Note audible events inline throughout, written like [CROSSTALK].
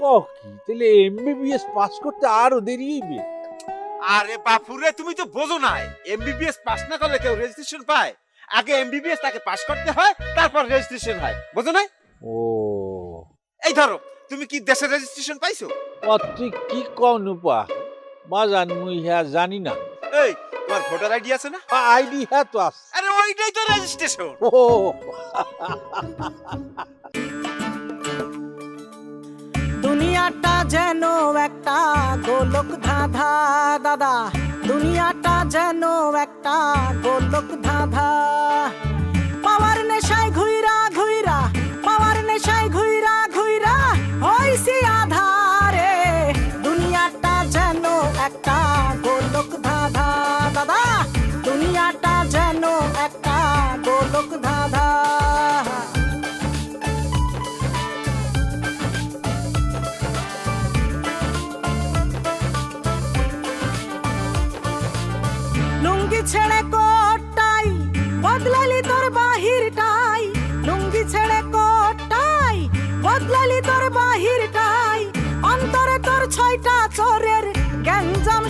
ক? তাহলে MBBS pass করতে আরও দেরি হইবে। আরে বাপুরে তুমি তো বোঝো না এমবিবিএস পাস না করলে কেউ রেজিস্ট্রেশন পায়? আগে এমবিবিএস তাকে পাস করতে হয় তারপর রেজিস্ট্রেশন হয়। বোঝো না ও। এই ধরো তুমি কি দেশের রেজিস্ট্রেশন পাইছো? তুই কি কন উপা বাজান মুই হ্যাঁ জানি না। এই তোমার ভোটার আইডি আছে না? আইডি হ্যাঁ তো আছে আরে ওইটাই তো রেজিস্ট্রেশন ও। দুনিয়াটা যেন একটা গোলক ধাঁধা দাদা। দুনিয়াটা যেন একটা গোলক ধাঁধা।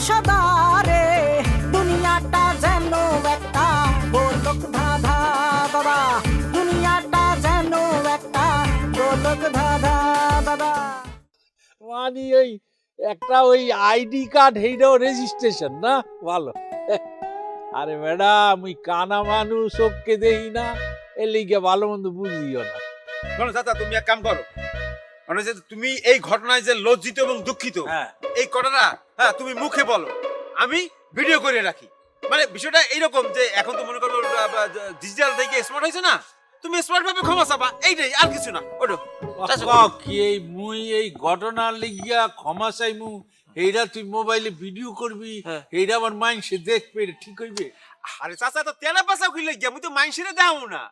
সদারে দুনিয়াটা যেন একটা গোলক ধাঁধা বাবা। দুনিয়াটা যেন একটা গোলক ধাঁধা বাবা। মানে ওই একটা ওই আইডি কার্ড এইটাও রেজিস্ট্রেশন না? ভালো। আরে ম্যাডাম ওই কানা মানুষ ওকে দেই না। এর লিগে ভালো মন্দ বুঝিও না। শোনো চাচা তুমি এক কাম করো। মানে যে তুমি এই ঘটনায় যে লজ্জিত এবং দুঃখিত হ্যাঁ। এই ঘটনা হ্যাঁ। তুমি মুখে বলো। আমি ভিডিও করে রাখি। মানে বিষয়টা এইরকম যে এখন তো মনে করো ডিজিটাল থেকে স্মার্ট হয়েছে না? তুমি স্মার্ট ভাবে ক্ষমা চাবা এইটাই আর কিছু না। ওটো কি এই মুই এই ঘটনার লিগিয়া ক্ষমা চাইমু? এইটা তুই মোবাইলে ভিডিও করবি হ্যাঁ। এইটা আমার মাইন্ড সে দেখবে ঠিক হইবে? আরে চাচা তো তেলে পাশা খুলে গিয়ে আমি তো মাইনসিরে দাও না।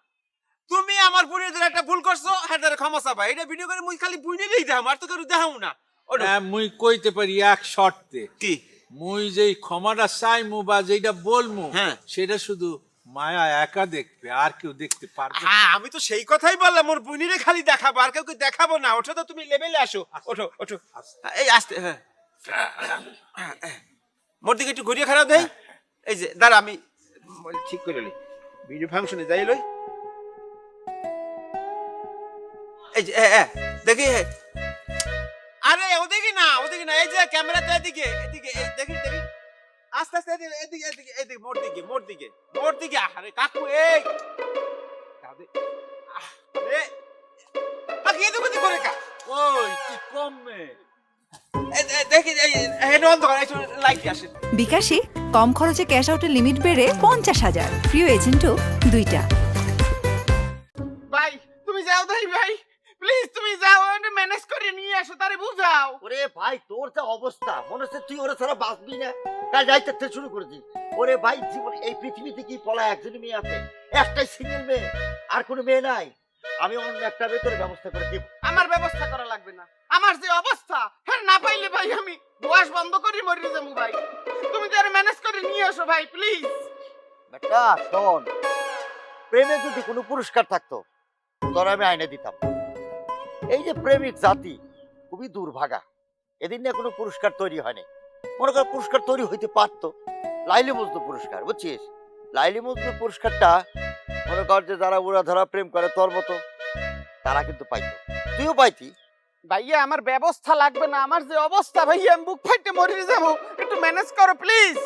তুমি আমার বোনের দ্বারা একটা ভুল করছ হ্যাঁ ক্ষমা চাবা। এটা ভিডিও করে মুই খালি বুঝে বুঝিলেই দাম আর তো কেউ দেখাও না। ওটো হ্যাঁ, মুই কইতে পারি এক শর্তে। কি? মুই যেই ক্ষমাটা চাইমু বা যেটা বলমু হ্যাঁ। সেটা শুধু মায়া একা দেখবে আর কেউ দেখতে পারবে হ্যাঁ আমি তো সেই কথাই বললাম মোর বুনিরে খালি দেখাবো আর কাউকে দেখাবো না। ওঠো তো তুমি লেভেলে আসো। ওঠো ওঠো। এই আসতে হ্যাঁ। মোর দিকে একটু ঘুরিয়ে খারাপ দেই। এই যে দাঁড়া আমি ঠিক করে লই। ভিডিও ফাংশনে যাই লই। এই যে এ, এ, দেখি এ। আরে ওদিকে না ওদিকে না এই যে ক্যামেরাতে এদিকে এদিকে এই দেখি দেখি। আস্তে আস্তে এদিকে এদিকে এদিকে এদিকে মোর দিকে মোর দিকে মোর দিকে। আরে কাকু এই। দাদে আরে আগে এদিকে ওদিকে করে কা? ওই কমবে এ- এ, দেখি এই লাইট আসে বিকাশে কম খরচে ক্যাশ আউটের লিমিট বেড়ে পঞ্চাশ হাজার। প্রিয় এজেন্টও দুইটা। ভাই তুমি যাও তাই ভাই। প্লিজ তুমি যাও ম্যানেজ করে নিয়ে আসো তারে বুঝাও ওরে ভাই তোর যা অবস্থা মনে হচ্ছে তুই ওরা ছাড়া বাঁচবি না। কাল যাইতে শুরু করেছিস। ওরে ভাই জীবন এই পৃথিবীতে কি পলা একজনই মেয়ে আছে? একটাই সিঙ্গেল মেয়ে আর কোনো মেয়ে নাই। আমি অন্য একটা ভেতরে ব্যবস্থা করে দিব। আমার ব্যবস্থা করা লাগবে না। আমার যে অবস্থা হ্যাঁ না পাইলে ভাই আমি বয়স বন্ধ করে মরে যাব ভাই। তুমি তারে ম্যানেজ করে নিয়ে আসো ভাই প্লিজ বেটা শোন প্রেমে যদি কোনো পুরস্কার থাকতো তোর আমি আইনে দিতাম। এই যে প্রেমিক জাতি খুবই দুর্ভাগা। এদিন নিয়ে কোনো পুরস্কার তৈরি হয়নি। মনে কর পুরস্কার তৈরি হইতে পারতো। লাইলি মজদু পুরস্কার বুঝছিস? লাইলি মজদু পুরস্কারটা মনে কর যে যারা উড়া ধরা প্রেম করে তোর মতো তারা কিন্তু পাইতো। তুইও পাইতি? ভাইয়া আমার ব্যবস্থা লাগবে না। আমার যে অবস্থা ভাইয়া আমি বুক ফাইটে মরে যাব। একটু ম্যানেজ করো প্লিজ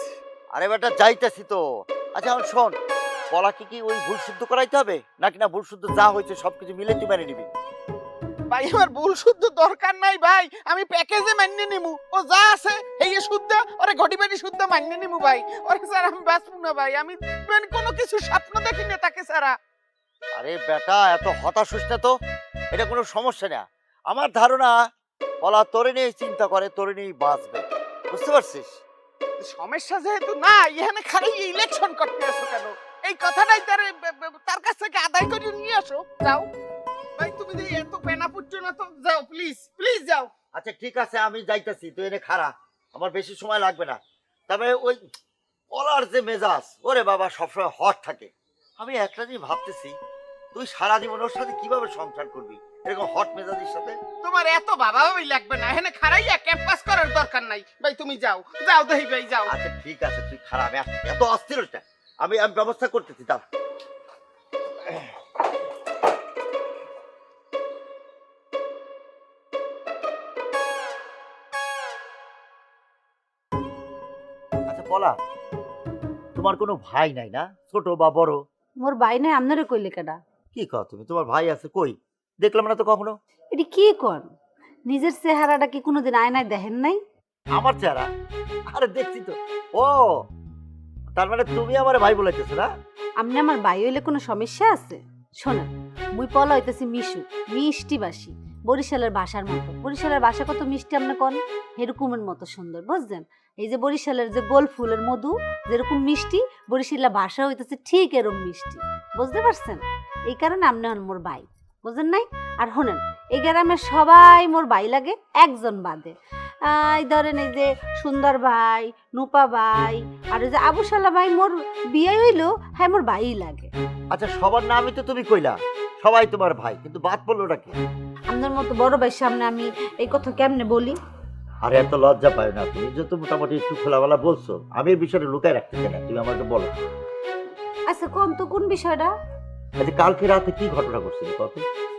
আরে বেটা যাইতেছি তো। আচ্ছা এখন শোন পলাকে কি ওই ভুল শুদ্ধ করাইতে হবে? নাকি না ভুল শুদ্ধ যা হয়েছে সবকিছু মিলে তুই মেনে নিবি? ভাই আমার ভুল শুদ্ধ দরকার নাই ভাই। আমি প্যাকেজে মান্য নিমু। ও যা আছে এই শুদ্ধ ওরে ঘটি বাড়ি শুদ্ধ মান্য নিমু ভাই। ওরে স্যার আমি বাঁচবো না ভাই। আমি মানে কোনো কিছু স্বপ্ন দেখি না তাকে ছাড়া আরে বেটা এত হতাশ হইস না তো? এটা কোনো সমস্যা না। আমার ধারণা বলা তোরে নিয়ে চিন্তা করে তোরে নিয়েই বাঁচবে। বুঝতে পারছিস? সমস্যা যেহেতু না এখানে খালি ইলেকশন করতে আসো কেন? এই কথাটাই তার তার কাছ থেকে আদায় করে নিয়ে আসো। যাও। ভাই তুমি যে এত পেনা পুচ্ছ না তো যাও প্লিজ প্লিজ যাও। আচ্ছা ঠিক আছে আমি যাইতাছি তুই এনে খারা আমার বেশি সময় লাগবে না। তবে ওই পলার যে মেজাজ ওরে বাবা সবসময় হট থাকে। আমি একটা জিনিস ভাবতেছি তুই সারা জীবন ওর সাথে কীভাবে সংসার করবি? এরকম হট মেজাজের সাথে? তোমার এত বাবা ভাবি লাগবে না এখানে খারাইয়া ক্যাম্পাস করার দরকার নাই। ভাই তুমি যাও যাও দেহি ভাই যাও। আচ্ছা ঠিক আছে তুই খারাপ এত- এত অস্থির আমি আমি ব্যবস্থা করতেছি দাও পলা তোমার কোনো ভাই নাই না? ছোট বা বড়? মোর ভাই নাই আপনারে কইলে কেডা? কি কও তুমি? তোমার ভাই আছে কই? দেখলাম না তো কখনো? এটি কি কন? নিজের চেহারাটা কি কোনোদিন আয়নায় দেখেন নাই? আমার চেহারা? আরে দেখছি তো। ও তার মানে তুমি আমার ভাই বলেছ না? আপনি আমার ভাই হইলে কোনো সমস্যা আছে? শোনেন মুই পলা হইতেছি মিশু মিষ্টি বাসি বরিশালের বাসার মতো। বরিশালের বাসা কত মিষ্টি আপনি কন? এরকমের মতো সুন্দর বুঝলেন এই যে বরিশালের যে গোল ফুলের মধু, যেরকম মিষ্টি, বরিশালের বাসা হইতেছে ঠিক এরকম মিষ্টি, বুঝতে পারছেন? এই কারণে আপনি হন মোর বাই বুঝলেন নাই? আর শোনেন এই গ্রামের সবাই মোর বাই লাগে, একজন বাদে। এই ধরেন এই যে সুন্দর ভাই নুপা ভাই আর ওই যে আবুশালা ভাই মোর বিয়ে হইল হ্যাঁ মোর ভাই লাগে। আচ্ছা সবার নামই তো তুমি কইলা সবাই তোমার ভাই কিন্তু বাদ পড়ল নাকি আপনার মতো বড় ভাইয়ের সামনে আমি এই কথা কেমনে বলি? আরে এত লজ্জা পায় না তুমি যত মোটামুটি একটু খোলাবেলা বলছো আমি এই বিষয়টা লুকায় রাখতে চাই না তুমি আমাকে বলো। আচ্ছা কোন তো কোন বিষয়টা? আচ্ছা কালকে রাতে কি ঘটনা ঘটছিল কত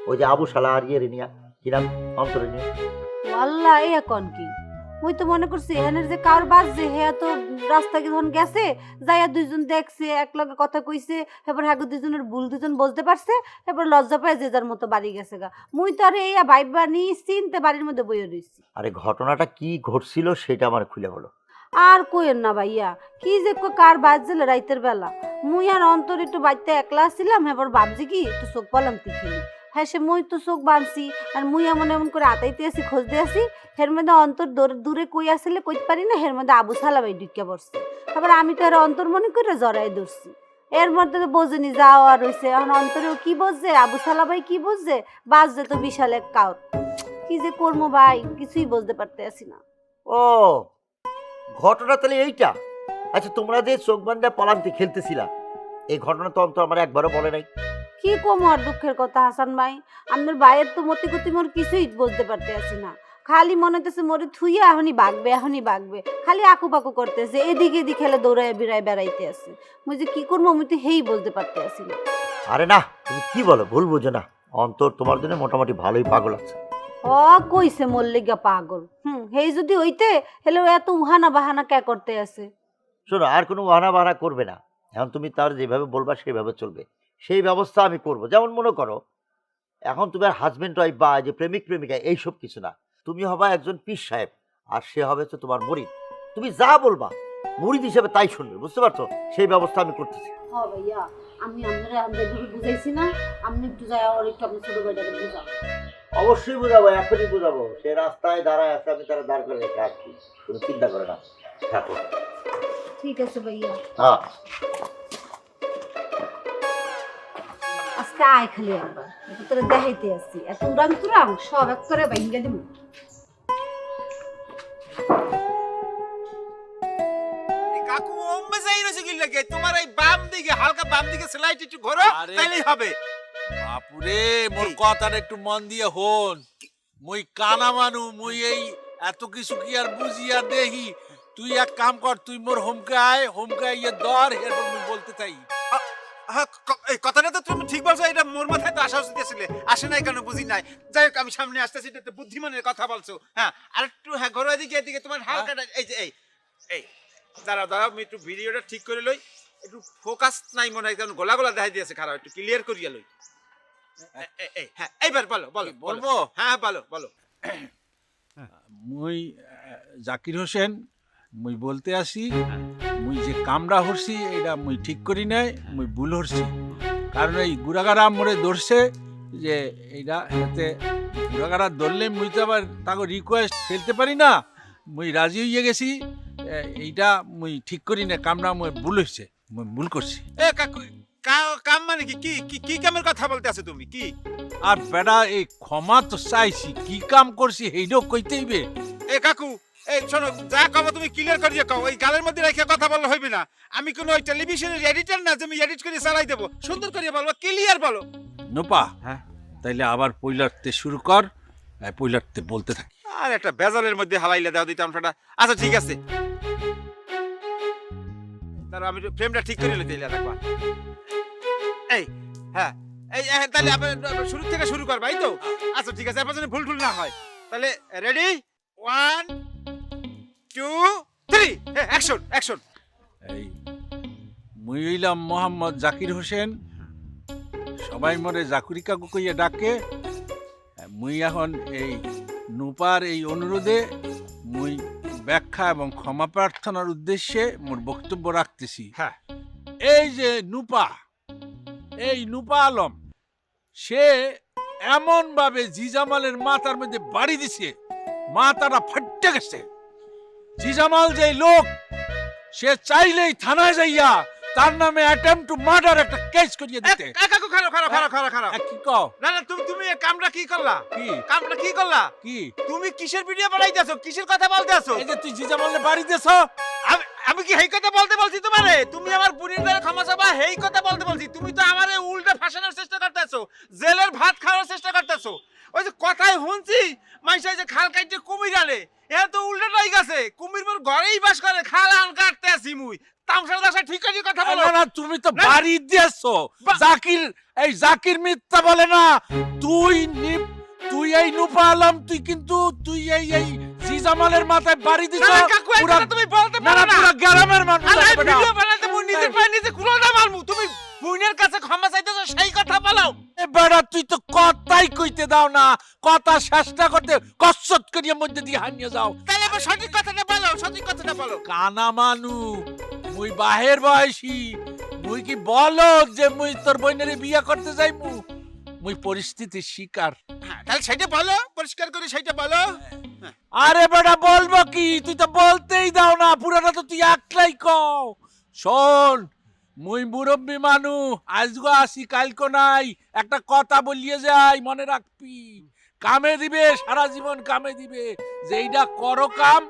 ওই যে আবু শালা আর ইয়ে নিয়া কিরাম অন্তরে নিয়ে। আল্লাহ এ কোন কি? মুই তো মনে করছি এখানের যে কার বাস যে হে তো রাস্তা কি ধন গেছে যাইয়া দুইজন দেখছে এক লগে কথা কইছে এবার হ্যাঁ দুইজনের ভুল দুজন বুঝতে পারছে এবার লজ্জা পায় যে যার মতো বাড়ি গেছে গা। মুই তো আরে এই ভাইবা নি চিনতে বাড়ির মধ্যে বইয়ে রইছি। আরে ঘটনাটা কি ঘটছিল সেটা আমার খুলে বলো। আর কইেন না ভাইয়া কি যে কার বাজছিল রাইতের বেলা। মুই আর অন্তর একটু বাড়িতে একলা ছিলাম এবার ভাবছি কি একটু চোখ পালাম তিখিনি। হ্যাঁ সে মুই তো চোখ বানছি আর মুই এমন এমন করে আতাইতে আসি খোঁজতে আসি হের মধ্যে অন্তর দূরে- কই আসলে কইতে পারি না, হের মধ্যে আবু সালাবাই ঢুকে পড়ছে। তারপর আমি তো আর অন্তর মনে করে জড়াই ধরছি। এর মধ্যে তো বোঝেনি যাওয়া রয়েছে এখন অন্তরেও কি বুঝছে, আবু সালাবাই কি বুঝছে, বাজছে তো বিশাল এক কাউর। কি যে করব ভাই, কিছুই বুঝতে পারতে আসি না। ও, ঘটনা তাহলে এইটা। আচ্ছা তোমরা যে চোখ বান্ধা পলান্তি খেলতেছিলা, এই ঘটনা তো অন্তর আমার একবারও বলে নাই। কি কম আর দুঃখের কথা হাসান ভাই? আমার ভাইয়ের তো মতি গতি মোর কিছুই বুঝতে পারতে আছি না। খালি মনে হতেছে মোরে থুইয়া এখনই বাগবে এখনই বাগবে। খালি আকু পাকু করতেছে এদিকে এদিকে খেলে দৌড়ায় বিড়ায় বেড়াইতে আছে মুই যে কি করব আমি তো হেই বুঝতে পারতে আছি না। আরে না তুমি কি বলো? ভুল বুঝো না। অন্তর তোমার জন্য মোটামুটি ভালোই পাগল আছে। ও কইছে মল্লিকা পাগল। হুম হেই যদি হইতে হেলে এত উহানা বাহানা কে করতে আছে শোনো আর কোনো বাহানা বাহানা করবে না। এখন তুমি তার যেভাবে বলবা সেভাবে চলবে। সেই ব্যবস্থা আমি করব। যেমন মনে করো এখন তোমার হাজব্যান্ড ওয়াইফ বা যে প্রেমিক প্রেমিকা এইসব কিছু না। তুমি হবা একজন পীর সাহেব আর সে হবে হচ্ছে তোমার মরিদ তুমি যা বলবা মুরিদ হিসেবে তাই শুনবে বুঝতে পারছ? সেই ব্যবস্থা আমি করতেছি। হ ভাইয়া আমি আপনারা আমাদের বুঝাইছি না। আপনি একটু যায় আর একটু আপনার ছোট ভাইটাকে বুঝাও অবশ্যই বুঝাবো এখনই বুঝাবো। সে রাস্তায় দাঁড়ায় আছে আমি তারা দাঁড় করে রেখে আসছি। তুমি চিন্তা করে না। থাকো। ঠিক আছে ভাইয়া। হ্যাঁ। আজকে আয় খালি একবার তোরা দেখাইতে আসছি। এত উড়াং তুরাং সব এক করে দিব কাকু অম্বে যাই রয়েছে কি লাগে তোমার এই বাম দিকে হালকা বাম দিকে স্লাইড একটু ঘোরো তাইলেই হবে। বাপুরে মোর কি? কথাটা একটু মন দিয়ে হন। মুই কানা মানু মুই এই এত কিছু কি আর বুঝি আর দেখি তুই এক কাম কর তুই মোর হোমকে আয় হোমকে আইয়ে দর এরপর মুই বলতে চাই। হ্যাঁ, এই কথাটা তো তুমি ঠিক বলছো এটা মোর মাথায় তো আসা উচিত ছিল আসে নাই কেন বুঝি নাই। যাই হোক আমি সামনে আসতেছি এটা বুদ্ধিমানের কথা বলছো। হ্যাঁ আর একটু হ্যাঁ ঘরো এদিকে এদিকে তোমার হালকাটা এই যে এই এই দাঁড়াও দাঁড়াও আমি একটু ভিডিওটা ঠিক করে লই। একটু ফোকাস নাই মনে হয় কারণ গোলা গোলা দেখাই দিয়েছে খারাপ একটু ক্লিয়ার করিয়া লই। এই হ্যাঁ এইবার বলো বলো বলব? হ্যাঁ বলো বলো। মুই জাকির হোসেন মুই বলতে আসি মুই যে কামড়া হরছি এটা মুই ঠিক করি নাই মুই ভুল হরছি। কারণ এই গুড়াগাড়া মোরে ধরছে যে এইটা এতে গুড়াগাড়া ধরলে মুই তো আবার তাকে রিকোয়েস্ট ফেলতে পারি না মুই রাজি হইয়ে গেছি এ, এইটা মুই ঠিক করি না কামড়া মুই ভুল হয়েছে মুই ভুল করছি। এ কাকু কা- কাম মানে কি? কি কি কি কামের কথা বলতে আছো তুমি? কি? আর বেড়া এই ক্ষমা তো চাইছি কি কাম করছি এইটাও কইতে হইবে। এ কাকু এই শোনো যা কব তুমি ক্লিয়ার করিয়ে কও ওই গালের মধ্যে রেখে কথা বললে হইবে না। আমি কোনো ওই টেলিভিশনের এডিটর না যে আমি এডিট করে চালাই দেবো। সুন্দর করে বলব ক্লিয়ার বলো। নোপা হ্যাঁ। তাইলে আবার পৈলারতে শুরু কর আর পৈলারতে বলতে থাকি। আর একটা বেজালের মধ্যে হালাইলে দাও দিতাম সেটা। আচ্ছা ঠিক আছে। তাহলে আমি ফ্রেমটা ঠিক করে নিতে রাখবা এই হ্যাঁ এই হ্যাঁ, তাহলে আবার আবার শুরু থেকে শুরু করবা এই তো? আচ্ছা ঠিক আছে আপনার জন্য ভুল ভুল না হয়। তাহলে ready one two three action action এই মুই হইলাম মোহাম্মদ জাকির হোসেন। সবাই মরে জাকুরি কাকু কইয়া ডাকে। মুই এখন এই নুপার এই অনুরোধে মুই ব্যাখ্যা এবং ক্ষমা প্রার্থনার উদ্দেশ্যে মোর বক্তব্য রাখতেছি। হ্যাঁ। এই যে নুপা এই নুপা আলম সে এমন ভাবে জিজামালের মাথার মধ্যে বাড়ি দিছে মাথাটা ফাটতে গেছে। জিজামাল যে লোক সে চাইলেই থানায় যাইয়া তার নামে অ্যাটেম্প টু মার্ডার একটা কেস করিয়ে দিতে। কাকু খারাপ খারাপ খারাপ খারাপ খারাপ কি কও? না না তুমি তুমি এই কামটা কি করলা? কি? কামটা কি করলা? কি? তুমি কিসের ভিডিও বানাইতেছো? কিসের কথা বলতেছো? এই যে তুই জিজামালের বাড়ি দিছ আমি আমি কি হেই কথা বলতে বলছি তোমারে? তুমি আমার বুড়ির দ্বারা ক্ষমা চাবা হেই কথা বলতে বলছি। তুমি তো আমারে উল্টা ফাঁসানোর চেষ্টা করতেছো জেলের ভাত খাওয়ার চেষ্টা করতেছো। ওই যে কথাই শুনছি মাইসা যে খাল কাটতে কুমির আনে। এ তো উল্টাটাই গেছে। কুমির মোর ঘরেই বাস করে খাল আন কাটতে আসি মুই। তামসার দাসা ঠিক আছে কথা বলো। না তুমি তো। বাড়ি দিয়েছ জাকির এই জাকির মিথ্যা বলে না। তুই নি- তুই এই নুপা আলম তুই কিন্তু তুই এই এই জিজামালের মাথায় বাড়ি দিছ। না, না, কাকু কথা তুমি বলতে পারো না না। পুরা গ্রামের মানুষ আরে ভিডিও বানাতে মুই নিজের পায়ে নিজে কুলোটা মারমু। তুমি বুইনের কাছে ক্ষমা চাইতেছো সেই কথা বলো। এ বেড়া তুই তো কথাই কইতে দাও না। কথা শেষটা করতে কসরত করিয়ে মধ্যে দিয়ে হানিয়ে যাও। তাহলে এবার সঠিক কথাটা বলো সঠিক কথাটা বলো। কানা মানু মুই বাহের বয়সী। মুই কি বলো যে মুই তোর বোনের বিয়া করতে যাইমু? মুই পরিস্থিতির শিকার। হ্যাঁ তাহলে সেটা বলো পরিষ্কার করে সেটা বলো। আরে বেটা বলব কি? তুই তো বলতেই দাও না পুরাটা তো তুই একলাই কও। শোন মুই মুরব্বী মানু আজগো আসি কালকো নাই। একটা কথা বলিয়ে যাই মনে রাখবি। কামে দিবে সারা জীবন কামে দিবে। যেইটা করো কাম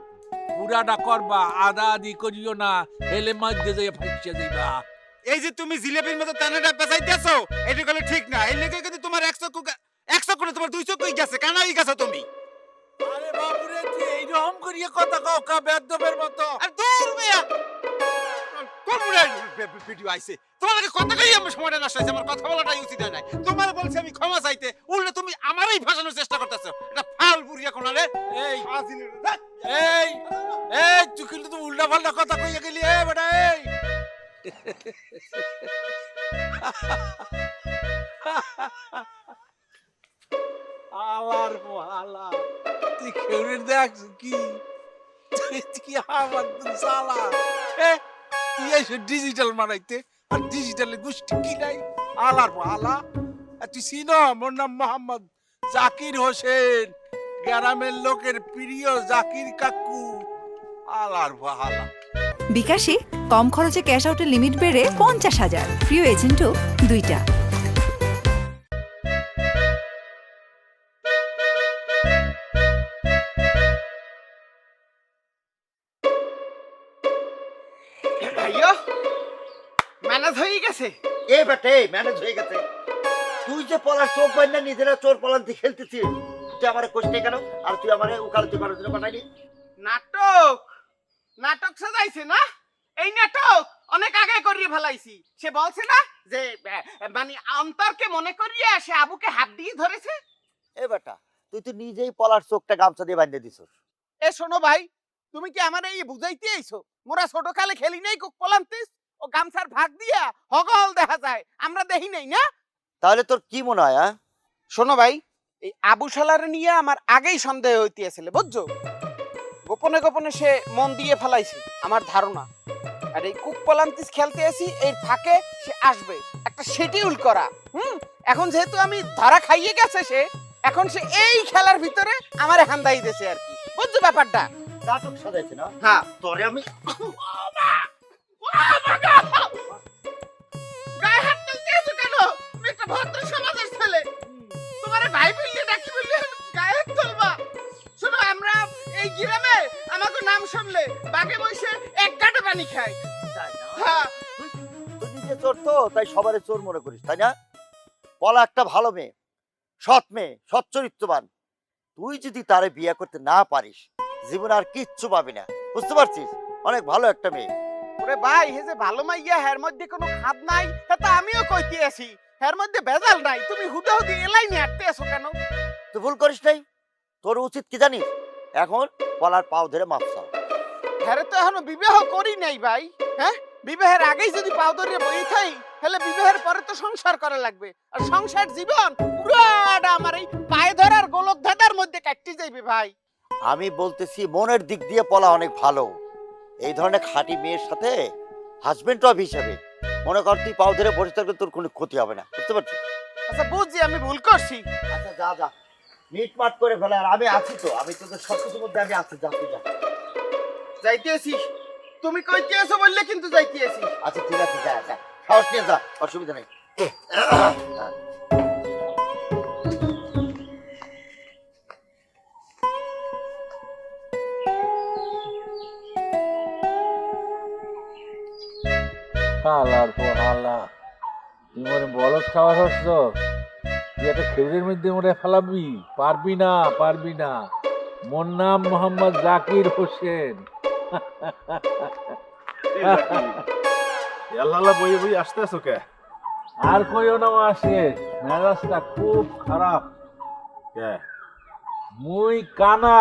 পুরাটা করবা। আদা আদি করিও না হেলে মধ্যে যাই ফাইসে যাইবা। এই যে তুমি জিলেপির মতো টানাটা পেঁচাইতেছো এটা করলে ঠিক না। এই লেগে কিন্তু তোমার একশো একশো করে তোমার দুইশো কই গেছে কানা হয়ে গেছো তুমি। আরে বাবুরে তুই এইরকম করিয়ে কথা কও? কা বেদবের মতো। আর দূর মেয়া! ভিডিও আইছে? তোমার কথা কই আমার সময়টা নষ্ট হয়েছে আমার কথা বলাটাই উচিত হয় নাই। তোমার বলছি আমি ক্ষমা চাইতে। উল্টে তুমি আমারই ভাসানোর চেষ্টা করতেছো। এটা ফাল বুড়িয়া কোনারে এই। এই। এই তুই কিন্তু উল্টা পাল্টা কথা কইয়া গেলি এ বেটা এই। আলার মহালা, তুই খেউরের দেখছ কি? তুই আমার সালা তুই এসে ডিজিটাল মারাইতে, আর ডিজিটালে গোষ্ঠী কি নাই? আলার মহালা। তুই চিন, মোর নাম মোহাম্মদ জাকির হোসেন, গ্রামের লোকের প্রিয় জাকির কাকু। আলার মহালা। বিকাশে কম খরচে ক্যাশ আউটের লিমিট বেড়ে পঞ্চাশ হাজার। প্রিয় এজেন্টও দুইটা। ভাইয়া ম্যানেজ হয়ে গেছে? এ বেটে ম্যানেজ হয়ে গেছে। তুই যে পলার চোখ বান্ধা নিজেরা চোর পলান্তি খেলতেছিস। তুই আমার কেন? আর তুই আমার উকালতি করার জন্য বানাইলি। নাটক! নাটক সাজাইছে না? এই নাটক অনেক আগে করিয়ে ফেলাইছি। সে বলছে না যে মানে অন্তরকে মনে করিয়ে সে আবুকে হাত দিয়ে ধরেছে? এ বেটা তুই তো নিজেই পলার চোখটা গামছা দিয়ে বাঁধে দিছিস। এ শোনো ভাই তুমি কি আমার এই বুঝাইতে আইছো? মোরা ছোট কালে খেলি নাই কুক পলান্তিস? ও গামছার ভাগ দিয়া হগল দেখা যায়। আমরা দেখি নাই না? তাহলে তোর কি মনে হয় শোনো ভাই এই আবু সালারে নিয়ে আমার আগেই সন্দেহ হইতেছিল বুঝছ? গোপনে গোপনে সে মন দিয়ে ফেলাইছে আমার ধারণা। আর এই কুক পলান্তিস খেলতে আসি এর ফাঁকে সে আসবে। একটা শিডিউল করা হুম? এখন যেহেতু আমি ধরা খাইয়ে গেছে সে এখন সে এই খেলার ভিতরে আমার হান্দাই দিয়েছে আর কি। বুঝছ ব্যাপারটা? নাটক সাজাইছে না? হ্যাঁ। তোরে আমি গায়ে হাত তুলতেছো কেন? একটা ভদ্র সমাজের এই গ্রামে আমাকে নাম শুনলে বাগে বসে এক গাঁটে পানি না? হ্যাঁ। তুই নিজে চোর তো তাই সবারে চোর মনে করিস তাই না? পলা একটা ভালো মেয়ে সৎ মেয়ে সৎ চরিত্রবান। তুই যদি তারে বিয়ে করতে না পারিস জীবনে আর কিচ্ছু পাবি না। বুঝতে পারছিস? অনেক ভালো একটা মেয়ে। ওরে ভাই হে যে ভালো মাইয়া হের মধ্যে কোনো খাদ নাই তো আমিও কইতে আছি। হের মধ্যে ভেজাল নাই তুমি হুদে হুদি এলাই নিয়ে হাঁটতে আসো কেন? তুই ভুল করিস নাই। তোর উচিত কি জানিস? এখন পলার পাও ধরে মাপ চাও। হেরে তো এখনও বিবাহ করি নাই ভাই হ্যাঁ? বিবাহের আগেই যদি পাও ধরে বই থাই তাহলে বিবাহের পরে তো সংসার করা লাগবে। আর সংসার জীবন পুরাটা আমার এই পায়ে ধরার গোলক ধাঁধার মধ্যে কাটতে যাইবে ভাই। আমি বলতেছি মনের দিক দিয়ে পলা অনেক ভালো। এই ধরনের খাঁটি মেয়ের সাথে হাজবেন্ড অফ হিসাবে মনে কর তুই পাও ধরে বসে থাকলে তোর কোনো ক্ষতি হবে না বুঝতে পারছিস? আচ্ছা বুঝছি আমি ভুল করছি। আচ্ছা যা যা। মিটমাট করে ফেলে আর আমি আছি তো আমি তো সব কিছুর মধ্যে আমি আছি যা তুই যা যাইতে আছিস তুমি কইতে আছো বললে কিন্তু যাইতে আছিস আচ্ছা ঠিক আছে যা যা সাহস নিয়ে যা অসুবিধা নেই। হালার পর হালা তুই মনে বলদ খাওয়া হচ্ছ তুই একটা খেজুরের মধ্যে মরে ফেলাবি? পারবি না পারবি না। মোর নাম মোহাম্মদ জাকির হোসেন। আল্লাহ বই বই আসতে আছো কে? আর কইও না আসে মেজাজটা খুব খারাপ। কে? মুই কানা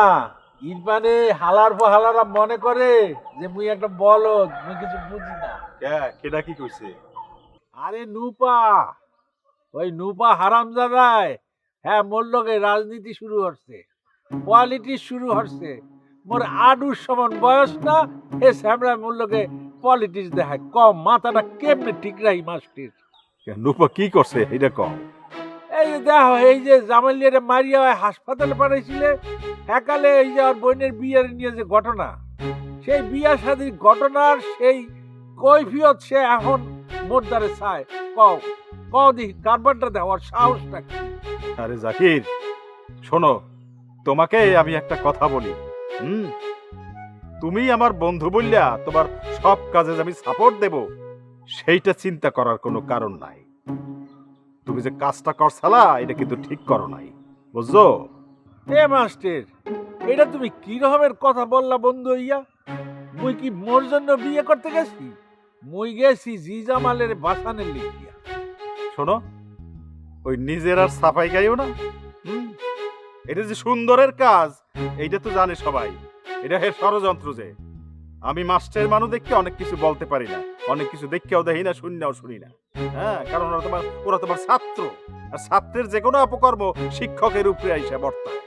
ইরবানে হালার পর হালারা মনে করে যে মুই একটা বলদ মুই কিছু বুঝি না। কে? কেডা কি কইছে? আরে নুপা! ওই নুপা হারামজাদায়। হ্যাঁ মোর লগে রাজনীতি শুরু হচ্ছে পলিটিক্স শুরু হচ্ছে। মোর আডুর সমান বয়স না এ স্যামরা মোর লগে পলিটিক্স দেখায়। কম মাথাটা কেমনে ঠিক রাখি মাস্টির? নুপা কি করছে এটা কম এই যে দেখো এই যে জামালিয়ারে মারিয়া ওই হাসপাতালে পাঠাইছিলে একালে এই যে আর বোনের বিয়ের নিয়ে যে ঘটনা সেই বিয়া শাদির ঘটনার সেই কৈফিয়ত সে এখন মোর দ্বারে চায়। কও কও দি কারবারটা দেওয়ার সাহসটা কি? আরে জাকির শোনো তোমাকে আমি একটা কথা বলি হুম? তুমি আমার বন্ধু বললা তোমার সব কাজে আমি সাপোর্ট দেব সেইটা চিন্তা করার কোনো কারণ নাই। তুমি যে কাজটা করছালা এটা কিন্তু ঠিক করো নাই বুঝছ? এ মাস্টার এটা তুমি কি রকমের কথা বললা বন্ধু ইয়া মুই কি মোর জন্য বিয়ে করতে গেছি? মুই গেছি জি জামালের বাসানের লিখিয়া। শোনো ওই নিজের আর সাফাই গাইও না। হুম। এটা যে সুন্দরের কাজ এইটা তো জানে সবাই। এটা হে ষড়যন্ত্র যে। আমি মাস্টার মানুষ দেখে অনেক কিছু বলতে পারি না। অনেক কিছু দেখেও দেখি না শুনিনাও শুনি না। হ্যাঁ কারণ ওরা তোমার ওরা তোমার ছাত্র। আর ছাত্রের যে কোনো অপকর্ম শিক্ষকের উপরে আইসা বর্তায়।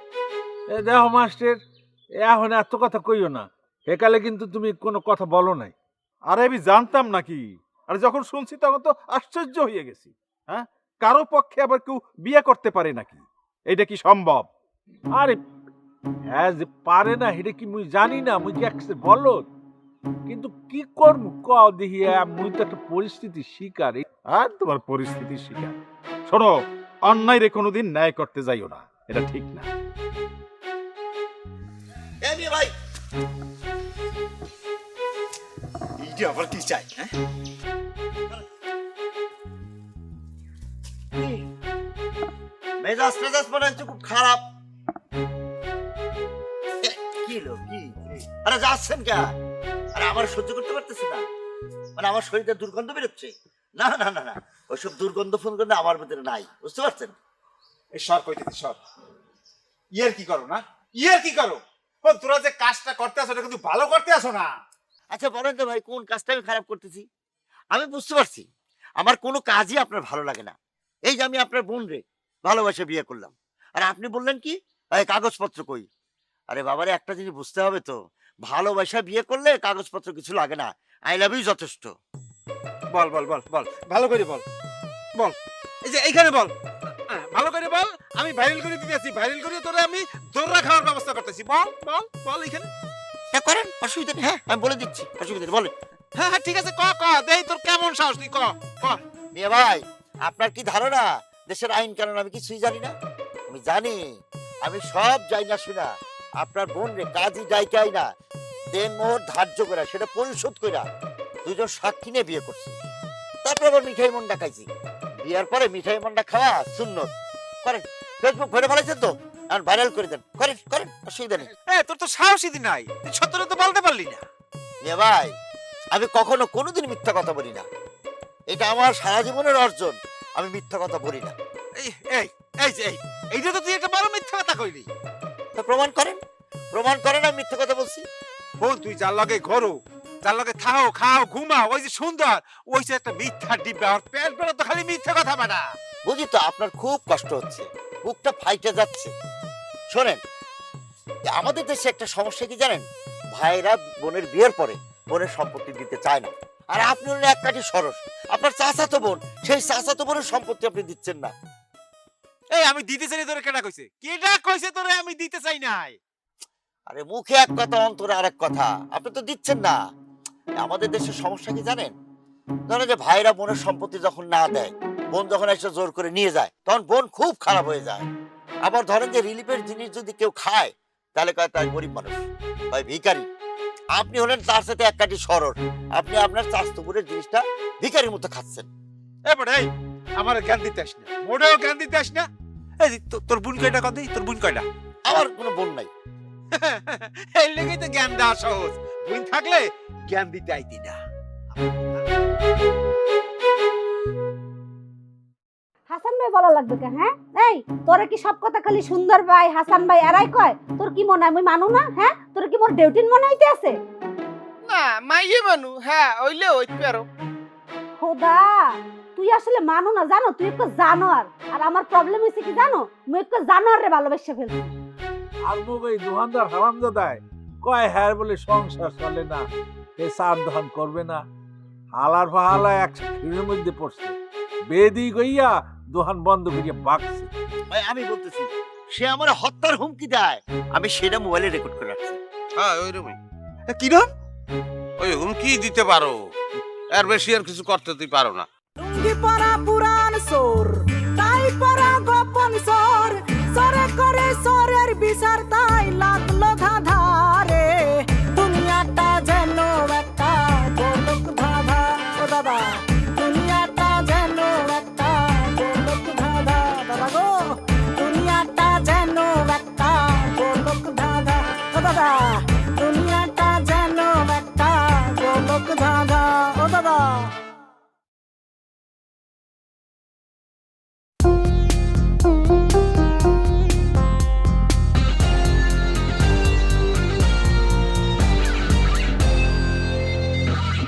এ দেখো মাস্টার এখন এত কথা কইও না। একালে কিন্তু তুমি কোনো কথা বলো নাই। আরে আমি জানতাম নাকি। আর যখন শুনছি তখন তো আশ্চর্য হয়ে গেছি। হ্যাঁ? কারও পক্ষে আবার কেউ বিয়ে করতে পারে নাকি? এটা কি সম্ভব? আরে হ্যাঁ যে পারে না, এটা কি মুই জানি না, মুই কি একসে বলো কিন্তু কি করব কও দেখি মুই তো একটা পরিস্থিতির শিকার। আর তোমার পরিস্থিতির শিকার। শোনো, অন্যায় রে কোনোদিন ন্যায় করতে যাইও না, এটা ঠিক না। ভাই এইটা আবার কি চাই হ্যাঁ? মেজাজ মনে হচ্ছে খুব খারাপ। কি লো কি আরে যাচ্ছেন কে? আরে আমার সহ্য করতে পারতেছি না। মানে আমার শরীরে দুর্গন্ধ বেরোচ্ছে। না না না না ওইসব দুর্গন্ধ ফোন করলে আমার ভিতরে নাই। বুঝতে পারছেন? এই সর সর। ইয়ের কি করো না? ইয়ের কি করো? ও তোরা যে কাজটা করতে আসো এটা কিন্তু ভালো করতে আসো না। আচ্ছা বলেন তো ভাই, কোন কাজটা আমি খারাপ করতেছি? আমি বুঝতে পারছি। আমার কোনো কাজই আপনার ভালো লাগে না। এই যে আমি আপনার বোন রে, ভালোবাসে বিয়ে করলাম। আর আপনি বললেন কি? কাগজপত্র কই? আরে বাবারে, একটা জিনিস বুঝতে হবে তো। ভালোবাসা বিয়ে করলে কাগজপত্র কিছু লাগে না। আই লাভ ইউ যথেষ্ট। বল বল বল বল। ভালো করে বল। বল। এই যে এইখানে বল। ভালো করে বল। আমি ভাইরাল করে দিতেছি। ভাইরাল করে তোরে আমি দৌড়া খাওয়ার ব্যবস্থা করতেছি। বল বল বল এইখানে। করেন? অসুবিধা নেই। হ্যাঁ আমি বলে দিচ্ছি। অসুবিধা নেই বলেন। হ্যাঁ হ্যাঁ ঠিক আছে ক ক দেই তোর কেমন সাহস তুই ক ক। মিয়া ভাই আপনার কি ধারণা? দেশের আইন কানুন আমি কিছুই জানি না। আমি জানি আমি সব যাই না শুনা। আপনার বোন রে কাজী ডাইকাই না দেন মোহর ধার্য করা সেটা পরিশোধ কইরা দুজন সাক্ষী নিয়ে বিয়ে করছে। তারপর আবার মিঠাই মন্ডা খাইছি। বিয়ার পরে মিঠাই মন্ডা খাওয়া সুন্নত। করেন ফেসবুক ভরে ফেলাইছেন তো? এখন ভাইরাল করে দেন করেন করেন অসুবিধা নেই। এ তোর তো সাহসই দি নাই। তুই সত্যটা তো বলতে পারলি না। এ ভাই আমি কখনো কোনোদিন মিথ্যা কথা বলি না। এটা আমার সারা জীবনের অর্জন। আমি মিথ্যা কথা বলি না। এই এই এই যে এই এইটা তো তুই একটা বড় মিথ্যা কথা কইলি। তা প্রমাণ করেন প্রমাণ করেন আমি মিথ্যা কথা বলছি। বোন তুই যার লগে ঘরো যার লগে থাও খাও ঘুমাও ওই যে সুন্দর ওই যে একটা মিথ্যা ডিব্বা আর পেট বেড়া তো খালি মিথ্যা কথা বেটা বুঝি তো আপনার খুব কষ্ট হচ্ছে। বুকটা ফাইটে যাচ্ছে। শোনেন আমাদের দেশে একটা সমস্যা কি জানেন? ভাইরা বোনের বিয়ের পরে বোনের সম্পত্তি দিতে চায় না। আর আপনি হলেন এক কাঠি সরস। আপনার চাচাতো বোন সেই চাচাতো বোনের সম্পত্তি আপনি দিচ্ছেন না। এই আমি দিতে চাই না তোরে কেটা কইছে? কেটা কইছে তোরে আমি দিতে চাই নাই? আরে মুখে এক কথা অন্তরে আরেক কথা। আপনি তো দিচ্ছেন না। আমাদের দেশের সমস্যা কি জানেন? ধরেন যে ভাইরা বোনের সম্পত্তি যখন না দেয় বোন যখন এসে জোর করে নিয়ে যায় তখন বোন খুব খারাপ হয়ে যায়। আবার ধরেন যে রিলিফের জিনিস যদি কেউ খায় তাহলে কয় তার গরিব মানুষ হয় ভিখারি। আপনি হলেন তার সাথে এক কাঠি সরল। আপনি আপনার চাস্তপুরের জিনিসটা ভিখারির মতো খাচ্ছেন। এ বেটা এই আমার জ্ঞান দিতে আস না। মোটেও জ্ঞান দিতে আস না। এই তোর বোন কয়টা কথা তোর বোন কয়টা? আমার কোনো বোন নাই। [LAUGHS] এই লেগেই তো জ্ঞান দেওয়া সহজ। বোন থাকলে জ্ঞান দিতে আইতি না। হাসান ভাই বলা লাগবে কে হ্যাঁ? এই তোরে কি সব কথা খালি সুন্দর ভাই হাসান ভাই এরাই কয়? তোর কি মনে হয় আমি মানু না হ্যাঁ? তোর কি মোর ডিউটিন মনে হইতে আছে? না মাইয়ে মানু হ্যাঁ ওইলে ওইতে পারো। খোদা তুই আসলে মানু না জানো? তুই একটা জানোয়ার। আর আমার প্রবলেম হয়েছে কি জানো? মুই একটা রে ভালোবেসে ফেলছি। আর মুখ এই দোকানদার হারামজাদায় কয় হ্যার বলে সংসার চলে না এ সার ধান করবে না। হালার ফাহালা এক ফিরের মধ্যে পড়ছে। বেদি গইয়া দোকান বন্ধ করিয়া বাকছে ভাই আমি বলতেছি সে আমার হত্যার হুমকি দেয় আমি সেটা মোবাইলে রেকর্ড করে রাখছি। হ্যাঁ ওই রকমই। কি নাম? ওই হুমকি দিতে পারো। আর বেশি আর কিছু করতে তুই পারো না। পুরান সোর